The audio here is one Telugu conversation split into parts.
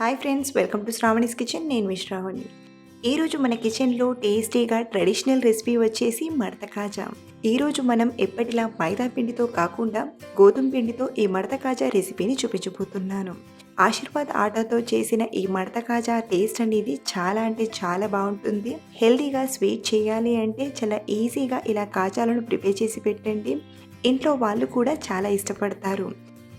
Hi friends welcome to Sravani's kitchen. నేను మీ శ్రావణి. ఈరోజు మన కిచెన్లో టేస్టీగా ట్రెడిషనల్ రెసిపీ వచ్చేసి మడత కాజా. ఈరోజు మనం ఎప్పటిలా మైదా పిండితో కాకుండా గోధుమ పిండితో ఈ మడత కాజా రెసిపీని చూపించబోతున్నాను. ఆశీర్వాద్ ఆటాతో చేసిన ఈ మడత కాజా టేస్ట్ అనేది చాలా అంటే చాలా బాగుంటుంది. హెల్దీగా స్వీట్ చేయాలి అంటే చాలా ఈజీగా ఇలా కాజాలను ప్రిపేర్ చేసి పెట్టండి. ఇంట్లో వాళ్ళు కూడా చాలా ఇష్టపడతారు.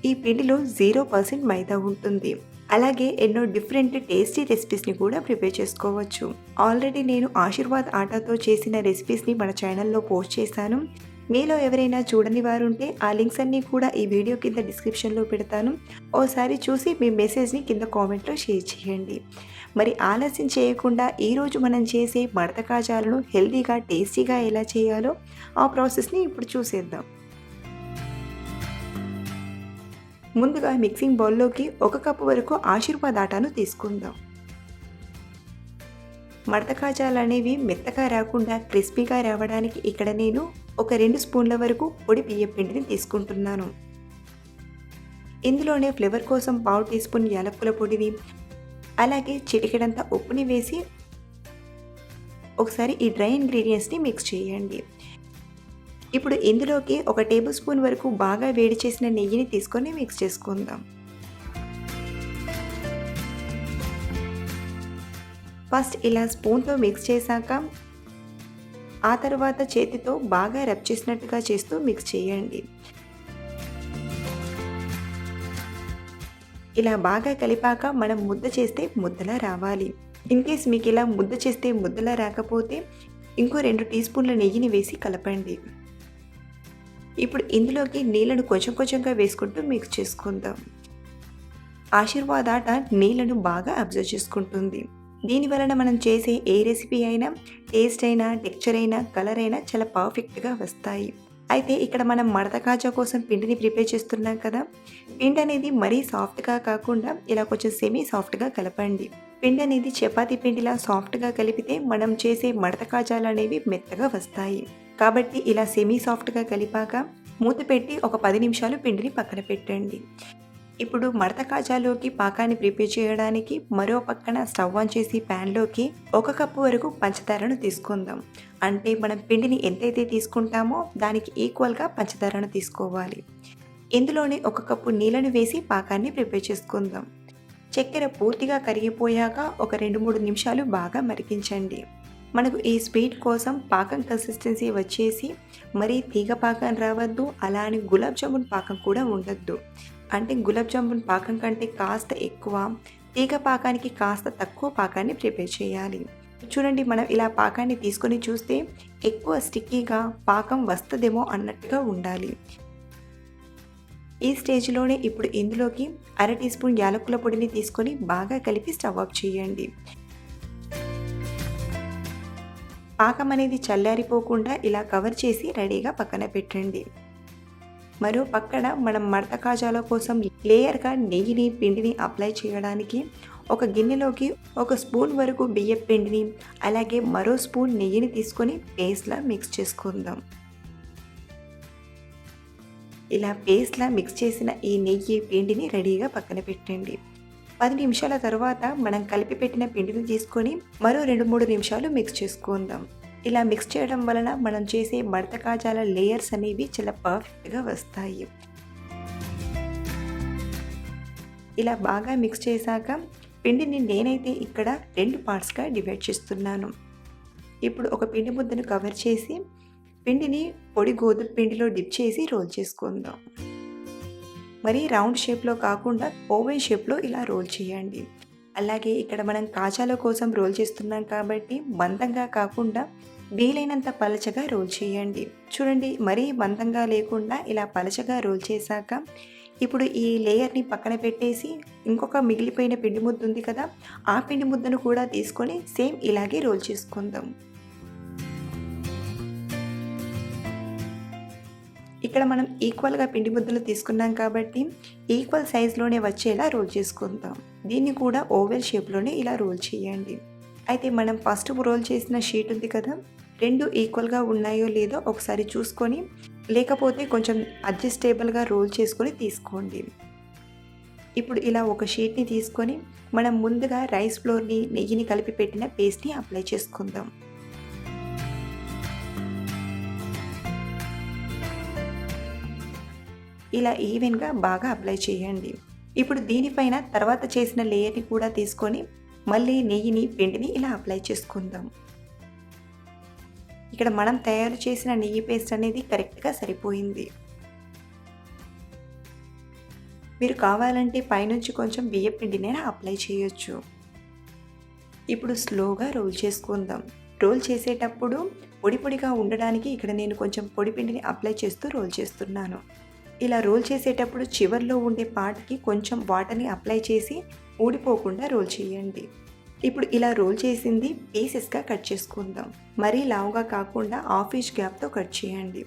ఈ పిండిలో జీరో పర్సెంట్ మైదా ఉంటుంది. అలాగే ఎన్నో డిఫరెంట్ టేస్టీ రెసిపీస్ని కూడా ప్రిపేర్ చేసుకోవచ్చు. ఆల్రెడీ నేను ఆశీర్వాద్ ఆటాతో చేసిన రెసిపీస్ని మన ఛానల్లో పోస్ట్ చేశాను. మీలో ఎవరైనా చూడని వారు ఉంటే ఆ లింక్స్ అన్నీ కూడా ఈ వీడియో కింద డిస్క్రిప్షన్లో పెడతాను. ఓసారి చూసి మీ మెసేజ్ని కింద కామెంట్లో షేర్ చేయండి. మరి ఆలస్యం చేయకుండా ఈరోజు మనం చేసే మడత కాజాలను హెల్తీగా టేస్టీగా ఎలా చేయాలో ఆ ప్రాసెస్ని ఇప్పుడు చూసేద్దాం. ముందుగా మిక్సింగ్ బౌల్లోకి ఒక కప్పు వరకు ఆశీర్వాద్ ఆటాను తీసుకుందాం. మడత కాజాలు అనేవి మెత్తగా రాకుండా క్రిస్పీగా రావడానికి ఇక్కడ నేను ఒక రెండు స్పూన్ల వరకు పొడి బియ్యం పిండిని తీసుకుంటున్నాను. ఇందులోనే ఫ్లేవర్ కోసం పావు టీ స్పూన్ యాలక్కుల పొడిని అలాగే చిటికెడంత ఉప్పుని వేసి ఒకసారి ఈ డ్రై ఇంగ్రీడియంట్స్ని మిక్స్ చేయండి. ఇప్పుడు ఇందులోకి ఒక టేబుల్ స్పూన్ వరకు బాగా వేడి చేసిన నెయ్యిని తీసుకొని మిక్స్ చేసుకుందాం. ఫస్ట్ ఇలా స్పూన్తో మిక్స్ చేశాక ఆ తర్వాత చేతితో బాగా రబ్ చేసినట్టుగా చేస్తూ మిక్స్ చేయండి. ఇలా బాగా కలిపాక మనం ముద్ద చేస్తే ముద్దలా రావాలి. ఇన్ కేస్ మీకు ఇలా ముద్ద చేస్తే ముద్దలా రాకపోతే ఇంకో రెండు టీ స్పూన్ల నెయ్యిని వేసి కలపండి. ఇప్పుడు ఇందులోకి నీళ్ళను కొంచెం కొంచెంగా వేసుకుంటూ మిక్స్ చేసుకుందాం. ఆశీర్వాద్ ఆట నీళ్ళను బాగా అబ్జర్వ్ చేసుకుంటుంది. దీని వలన మనం చేసే ఏ రెసిపీ అయినా టేస్ట్ అయినా టెక్చర్ అయినా కలర్ అయినా చాలా పర్ఫెక్ట్గా వస్తాయి. అయితే ఇక్కడ మనం మడత కాజా కోసం పిండిని ప్రిపేర్ చేస్తున్నాం కదా. పిండి అనేది మరీ సాఫ్ట్గా కాకుండా ఇలా కొంచెం సెమీ సాఫ్ట్గా కలపండి. పిండి అనేది చపాతీ పిండిలా సాఫ్ట్గా కలిపితే మనం చేసే మడత కాజాలు అనేవి మెత్తగా వస్తాయి. కాబట్టి ఇలా సెమీ సాఫ్ట్గా కలిపాక మూత పెట్టి ఒక పది నిమిషాలు పిండిని పక్కన పెట్టండి. ఇప్పుడు మడత కాజాలోకి పాకాన్ని ప్రిపేర్ చేయడానికి మరో పక్కన స్టవ్ ఆన్ చేసి ప్యాన్లోకి ఒక కప్పు వరకు పంచదారను తీసుకుందాం. అంటే మనం పిండిని ఎంతైతే తీసుకుంటామో దానికి ఈక్వల్గా పంచదారను తీసుకోవాలి. ఇందులోనే ఒక కప్పు నీళ్ళను వేసి పాకాన్ని ప్రిపేర్ చేసుకుందాం. చక్కెర పూర్తిగా కరిగిపోయాక ఒక రెండు మూడు నిమిషాలు బాగా మరిగించండి. మనకు ఈ స్వీట్ కోసం పాకం కన్సిస్టెన్సీ వచ్చేసి మరీ తీగ పాకం రావద్దు అలా అని గులాబ్ జామున్ పాకం కూడా ఉండద్దు. అంటే గులాబ్ జామున్ పాకం కంటే కాస్త ఎక్కువ తీగ పాకానికి కాస్త తక్కువ పాకాన్ని ప్రిపేర్ చేయాలి. చూడండి మనం ఇలా పాకాన్ని తీసుకొని చూస్తే ఎక్కువ స్టిక్కీగా పాకం వస్తుందేమో అన్నట్టుగా ఉండాలి. ఈ స్టేజ్లోనే ఇప్పుడు ఇందులోకి అర టీ స్పూన్ యాలకుల పొడిని తీసుకొని బాగా కలిపి స్టవ్ ఆఫ్ చేయండి. పాకం అనేది చల్లారిపోకుండా ఇలా కవర్ చేసి రెడీగా పక్కన పెట్టండి. మరో పక్కన మనం మడత కాజాల కోసం లేయర్గా నెయ్యిని పిండిని అప్లై చేయడానికి ఒక గిన్నెలోకి ఒక స్పూన్ వరకు బియ్యం పిండిని అలాగే మరో స్పూన్ నెయ్యిని తీసుకొని పేస్ట్లా మిక్స్ చేసుకుందాం. ఇలా పేస్ట్లా మిక్స్ చేసిన ఈ నెయ్యి పిండిని రెడీగా పక్కన పెట్టండి. పది నిమిషాల తర్వాత మనం కలిపి పెట్టిన పిండిని తీసుకొని మరో రెండు మూడు నిమిషాలు మిక్స్ చేసుకుందాం. ఇలా మిక్స్ చేయడం వలన మనం చేసే మడత కాజాల లేయర్స్ అనేవి చాలా పర్ఫెక్ట్గా వస్తాయి. ఇలా బాగా మిక్స్ చేశాక పిండిని నేనైతే ఇక్కడ రెండు పార్ట్స్గా డివైడ్ చేస్తున్నాను. ఇప్పుడు ఒక పిండి ముద్దను కవర్ చేసి పిండిని పొడి గోధుమ పిండిలో డిప్ చేసి రోల్ చేసుకుందాం. మరి రౌండ్ షేప్లో కాకుండా ఓవెన్ షేప్లో ఇలా రోల్ చేయండి. అలాగే ఇక్కడ మనం కాజాల కోసం రోల్ చేస్తున్నాం కాబట్టి మందంగా కాకుండా వీలైనంత పలచగా రోల్ చేయండి. చూడండి మరీ మందంగా లేకుండా ఇలా పలచగా రోల్ చేశాక ఇప్పుడు ఈ లేయర్ని పక్కన పెట్టేసి ఇంకొక మిగిలిపోయిన పిండి ముద్ద ఉంది కదా ఆ పిండి ముద్దను కూడా తీసుకొని సేమ్ ఇలాగే రోల్ చేసుకుందాం. ఇక్కడ మనం ఈక్వల్గా పిండి ముద్దలు తీసుకున్నాం కాబట్టి ఈక్వల్ సైజ్లోనే వచ్చేలా రోల్ చేసుకుందాం. దీన్ని కూడా ఓవెల్ షేప్లోనే ఇలా రోల్ చేయండి. అయితే మనం ఫస్ట్ రోల్ చేసిన షీట్ ఉంది కదా రెండు ఈక్వల్గా ఉన్నాయో లేదో ఒకసారి చూసుకొని లేకపోతే కొంచెం అడ్జస్టేబుల్గా రోల్ చేసుకొని తీసుకోండి. ఇప్పుడు ఇలా ఒక షీట్ని తీసుకొని మనం ముందుగా రైస్ ఫ్లోర్ని నెయ్యిని కలిపి పెట్టిన పేస్ట్ని అప్లై చేసుకుందాం. ఇలా ఈవెన్గా బాగా అప్లై చేయండి. ఇప్పుడు దీనిపైన తర్వాత చేసిన లేయర్ని కూడా తీసుకొని మళ్ళీ నెయ్యిని పిండిని ఇలా అప్లై చేసుకుందాం. ఇక్కడ మనం తయారు చేసిన నెయ్యి పేస్ట్ అనేది కరెక్ట్గా సరిపోయింది. మీరు కావాలంటే పైనుంచి కొంచెం బియ్య పిండినైనా అప్లై చేయొచ్చు. ఇప్పుడు స్లోగా రోల్ చేసుకుందాం. రోల్ చేసేటప్పుడు పొడి పొడిగా ఉండడానికి ఇక్కడ నేను కొంచెం పొడి పిండిని అప్లై చేస్తూ రోల్ చేస్తున్నాను. ఇలా రోల్ చేసేటప్పుడు చివర్లో ఉండే పార్ట్కి కొంచెం వాటర్ని అప్లై చేసి ఊడిపోకుండా రోల్ చేయండి. ఇప్పుడు ఇలా రోల్ చేసింది పీసెస్గా కట్ చేసుకుందాం. మరీ లావుగా కాకుండా హాఫ్ ఇంచ్ గ్యాప్తో కట్ చేయండి.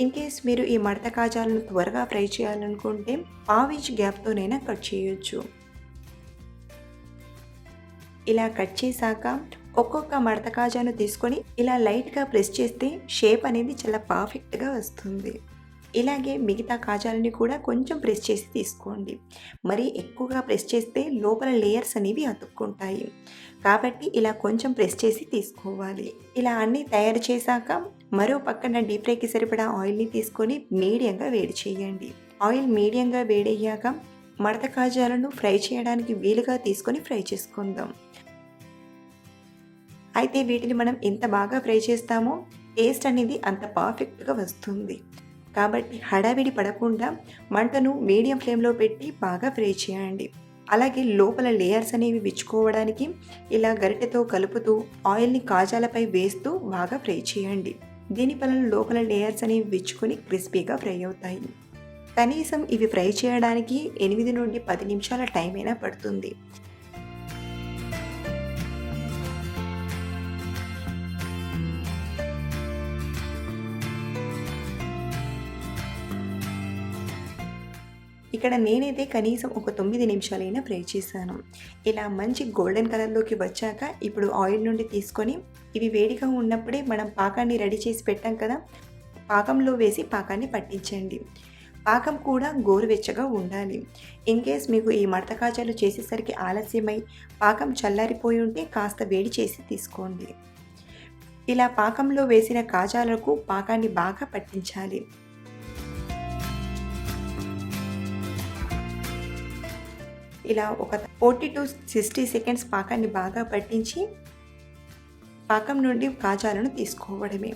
ఇన్ కేస్ మీరు ఈ మడత కాజాలను త్వరగా ఫ్రై చేయాలనుకుంటే పావు ఇంచ్ గ్యాప్తోనైనా కట్ చేయొచ్చు. ఇలా కట్ చేశాక ఒక్కొక్క మడత కాజాను తీసుకొని ఇలా లైట్గా ప్రెస్ చేస్తే షేప్ అనేది చాలా పర్ఫెక్ట్గా వస్తుంది. ఇలాగే మిగతా కాజాలని కూడా కొంచెం ప్రెస్ చేసి తీసుకోండి. మరి ఎక్కువగా ప్రెస్ చేస్తే లోపల లేయర్స్ అనేవి అతుక్కుంటాయి. కాబట్టి ఇలా కొంచెం ప్రెస్ చేసి తీసుకోవాలి. ఇలా అన్నీ తయారు చేశాక మరో పక్కన డీప్ ఫ్రైకి సరిపడా ఆయిల్ని తీసుకొని మీడియంగా వేడి చేయండి. ఆయిల్ మీడియంగా వేడయ్యాక మడత కాజాలను ఫ్రై చేయడానికి వీలుగా తీసుకొని ఫ్రై చేసుకుందాం. అయితే వీటిని మనం ఎంత బాగా ఫ్రై చేస్తామో టేస్ట్ అనేది అంత పర్ఫెక్ట్గా వస్తుంది. కాబట్టి హడావిడి పడకుండా మంటను మీడియం ఫ్లేమ్లో పెట్టి బాగా ఫ్రై చేయండి. అలాగే లోపల లేయర్స్ అనేవి విచ్చుకోవడానికి ఇలా గరిటెతో కలుపుతూ ఆయిల్ని కాజాలపై వేస్తూ బాగా ఫ్రై చేయండి. దీని వలన లోపల లేయర్స్ అనేవి విచ్చుకొని క్రిస్పీగా ఫ్రై అవుతాయి. కనీసం ఇవి ఫ్రై చేయడానికి ఎనిమిది నుండి పది నిమిషాల టైం అయినా పడుతుంది. ఇక్కడ నేనైతే కనీసం ఒక తొమ్మిది నిమిషాలైనా ఫ్రై చేశాను. ఇలా మంచి గోల్డెన్ కలర్లోకి వచ్చాక ఇప్పుడు ఆయిల్ నుండి తీసుకొని ఇవి వేడిగా ఉన్నప్పుడే మనం పాకాన్ని రెడీ చేసి పెట్టాం కదా పాకంలో వేసి పాకాన్ని పట్టించండి. పాకం కూడా గోరువెచ్చగా ఉండాలి. ఇన్ కేస్ మీకు ఈ మడత కాజాలు చేసేసరికి ఆలస్యమై పాకం చల్లారిపోయి ఉంటే కాస్త వేడి చేసి తీసుకోండి. ఇలా పాకంలో వేసిన కాజాలకు పాకాన్ని బాగా పట్టించాలి. ఇలా ఒక ఫోర్టీ టు సిక్స్టీ సెకండ్స్ పాకాన్ని బాగా పట్టించి పాకం నుండి కాజాలను తీసుకోవడమే.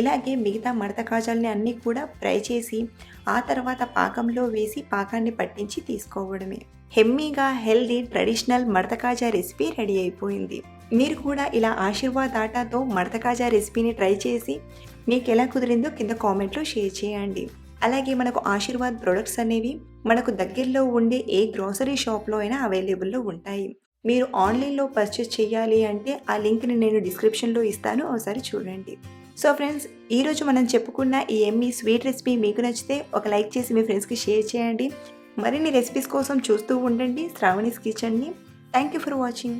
ఇలాగే మిగతా మడత కాజాలని అన్నీ కూడా ఫ్రై చేసి ఆ తర్వాత పాకంలో వేసి పాకాన్ని పట్టించి తీసుకోవడమే. హెమ్మీగా హెల్దీ ట్రెడిషనల్ మడత కాజా రెసిపీ రెడీ అయిపోయింది. మీరు కూడా ఇలా ఆశీర్వాద్ ఆటాతో మడత కాజా రెసిపీని ట్రై చేసి మీకు ఎలా కుదిరిందో కింద కామెంట్లో షేర్ చేయండి. అలాగే మనకు ఆశీర్వాద్ ప్రొడక్ట్స్ అనేవి మనకు దగ్గరలో ఉండే ఏ గ్రోసరీ షాప్లో అయినా అవైలబుల్లో ఉంటాయి. మీరు ఆన్లైన్లో పర్చేస్ చేయాలి అంటే ఆ లింక్ని నేను డిస్క్రిప్షన్లో ఇస్తాను. ఒకసారి చూడండి. సో ఫ్రెండ్స్ ఈరోజు మనం చెప్పుకున్న ఈ ఎమ్మీ స్వీట్ రెసిపీ మీకు నచ్చితే ఒక లైక్ చేసి మీ ఫ్రెండ్స్కి షేర్ చేయండి. మరిన్ని రెసిపీస్ కోసం చూస్తూ ఉండండి Sravani's కిచెన్ని. Thank you for watching.